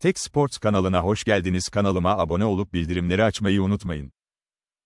Tek Sports kanalına hoş geldiniz. Kanalıma abone olup bildirimleri açmayı unutmayın.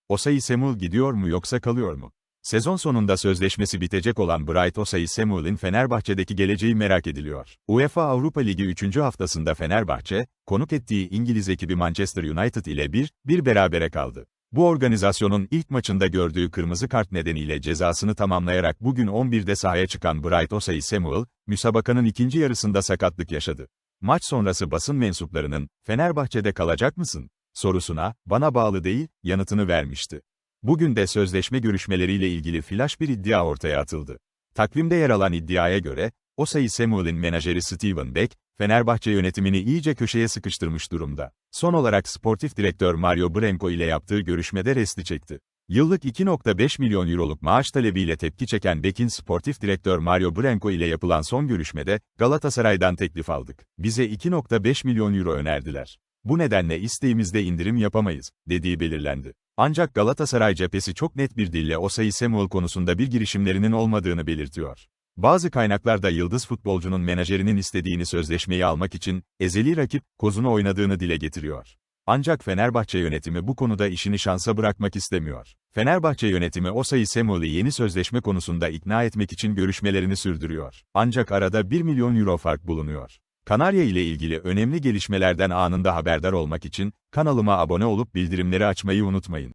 Osayi Samuel gidiyor mu yoksa kalıyor mu? Sezon sonunda sözleşmesi bitecek olan Bright Osayi Samuel'in Fenerbahçe'deki geleceği merak ediliyor. UEFA Avrupa Ligi 3. haftasında Fenerbahçe, konuk ettiği İngiliz ekibi Manchester United ile 1-1 berabere kaldı. Bu organizasyonun ilk maçında gördüğü kırmızı kart nedeniyle cezasını tamamlayarak bugün 11'de sahaya çıkan Bright Osayi Samuel, müsabakanın ikinci yarısında sakatlık yaşadı. Maç sonrası basın mensuplarının, Fenerbahçe'de kalacak mısın? sorusuna, bana bağlı değil, yanıtını vermişti. Bugün de sözleşme görüşmeleriyle ilgili flash bir iddia ortaya atıldı. Takvimde yer alan iddiaya göre, Osayi Samuel'in menajeri Steven Beck, Fenerbahçe yönetimini iyice köşeye sıkıştırmış durumda. Son olarak sportif direktör Mario Branco ile yaptığı görüşmede resti çekti. Yıllık 2.5 milyon euroluk maaş talebiyle tepki çeken Beck'in sportif direktör Mario Branco ile yapılan son görüşmede, Galatasaray'dan teklif aldık. Bize 2.5 milyon euro önerdiler. Bu nedenle isteğimizde indirim yapamayız, dediği belirlendi. Ancak Galatasaray cephesi çok net bir dille Osayi Samuel konusunda bir girişimlerinin olmadığını belirtiyor. Bazı kaynaklarda yıldız futbolcunun menajerinin istediğini sözleşmeyi almak için, ezeli rakip, kozunu oynadığını dile getiriyor. Ancak Fenerbahçe yönetimi bu konuda işini şansa bırakmak istemiyor. Fenerbahçe yönetimi Osayi Samuel'i yeni sözleşme konusunda ikna etmek için görüşmelerini sürdürüyor. Ancak arada 1 milyon euro fark bulunuyor. Kanarya ile ilgili önemli gelişmelerden anında haberdar olmak için, kanalıma abone olup bildirimleri açmayı unutmayın.